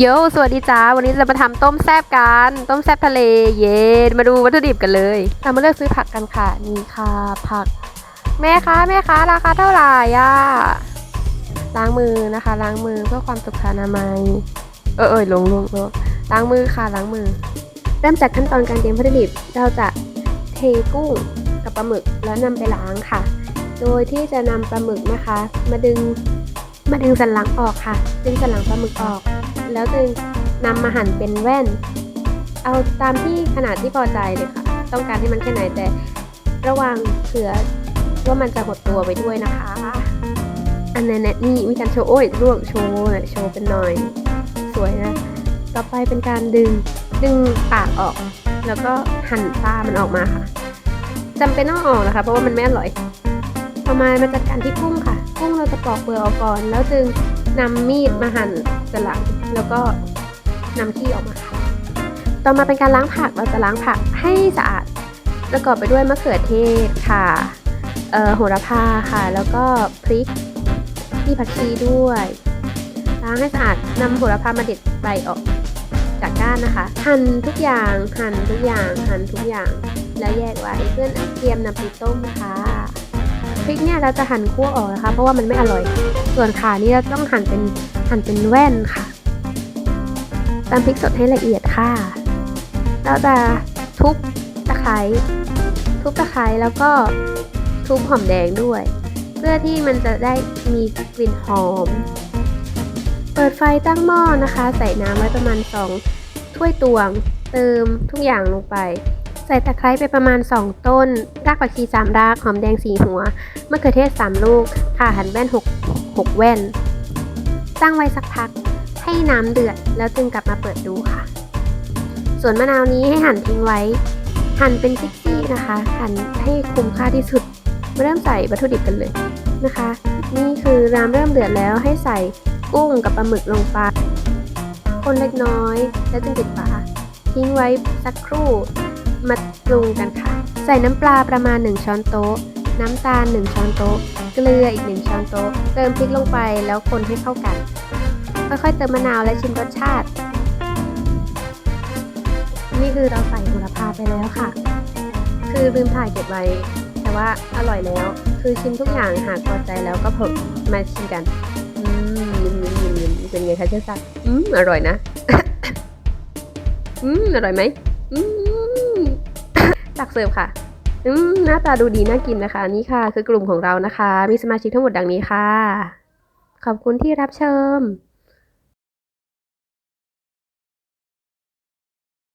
โยสวัสดีจ้า วันนี้จะมาทำต้มแซบกัน ต้มแซบทะเล เย็น มาดูวัตถุดิบกันเลยเรามาเลือกซื้อผักกันค่ะ นี่ค่ะ ผัก แม่คะแม่คะราคาเท่าไหร่อะล้างมือนะคะ ล้างมือเพื่อความสุขอนามัย เออเออลงลงลงล้างมือค่ะล้างมือ เริ่มจากขั้นตอนการเตรียมวัตถุดิบ เราจะเทกุ้งกับปลาหมึกแล้วนำไปล้างค่ะ โดยที่จะนำปลาหมึกนะคะ มาดึงมาดึงสันหลังออกค่ะ ดึงสันหลังปลาหมึกออก แล้วจึงนำมาหั่นเป็นแว่น เอาตามที่ขนาดที่พอใจเลยค่ะ ต้องการให้มันแค่ไหนแต่ระวังเผื่อว่ามันจะหดตัวไปด้วยนะคะ อันนั้นนี่มีการโชว์โอ้ยลวกโชว์น่ยโชว์เป็นหน่อย สวยนะ ต่อไปเป็นการดึงดึงปากออก แล้วก็หั่นตามันออกมาค่ะจำเป็นต้องออกนะคะ เพราะว่ามันไม่อร่อยต่อมามาจัดการที่กุ้งค่ะ กุ้งเราจะปอกเปลือกออกก่อน แล้วจึงนำมีดมาหั่นสลัง แล้วก็นำขี้ออกมา ต่อมาเป็นการล้างผักเราจะล้างผักให้สะอาดประกอบไปด้วยมะเขือเทศค่ะโหระพาค่ะ แล้วก็พริกที่ผักชีด้วยล้างให้สะอาดนำโหระพามาเด็ดใบออกจากก้านนะคะ หั่นทุกอย่างหั่นทุกอย่างหั่นทุกอย่าง แล้วแยกไว้เพื่อนเตรียมนำไปต้มค่ะพริกเนี่ยเราจะหั่นคั่วออกนะคะ เพราะว่ามันไม่อร่อย ส่วนขานี่เราต้องหั่นเป็นหั่นเป็นแว่นค่ะ ตามพริกสดให้ละเอียดค่ะ เราจะทุบตะไคร้ทุบตะไคร้แล้วก็ทุบหอมแดงด้วย เพื่อที่มันจะได้มีกลิ่นหอม เปิดไฟตั้งหม้อนะคะ ใส่น้ำไว้ประมาณ 2 ถ้วยตวง เติมทุกอย่างลงไป ใส่ตะไคร้ไปประมาณ 2 ต้น รากผักชี3ราก หอมแดง 4 หัว มะเขือเทศ 3 ลูกข่าหั่นแว่น 6 6 แว่น ตั้งไว้สักพัก ให้น้ำเดือด แล้วจึงกลับมาเปิดดูค่ะ ส่วนมะนาวนี้ให้หั่นทิ้งไว้ หั่นเป็นซี่ๆนะคะ หั่นให้คุ้มค่าที่สุด มาเริ่มใส่วัตถุดิบกันเลยนะคะ นี่คือน้ำเริ่มเดือดแล้วให้ใส่กุ้งกับปลาหมึกลงไป คนเล็กน้อย แล้วจึงปิดฝาทิ้งไว้สักครู่ มาปรุงกันค่ะ ใส่น้ำปลาประมาณ 1 ช้อนโต๊ะ น้ำตาล 1 ช้อนโต๊ะ เกลืออีก 1 ช้อนโต๊ะ เติมพริกลงไปแล้วคนให้เข้ากัน ค่อยๆเติมมะนาวและชิมรสชาติ นี่คือเราใส่โหระพาไปแล้วค่ะ คือลืมถ่ายเก็บไว้ แต่ว่าอร่อยแล้ว คือชิมทุกอย่างหากพอใจแล้วก็ผมมาชิมกันอืมยิ้มยิ้มยิ้มเป็นไงคะเจ๊สักอืมอร่อยนะอืมอร่อยไหมอืมตักเสิร์ฟค่ะอืมหน้าตาดูดีน่ากินนะคะ นี่ค่ะคือกลุ่มของเรานะคะ มีสมาชิกทั้งหมดดังนี้ค่ะ ขอบคุณที่รับชม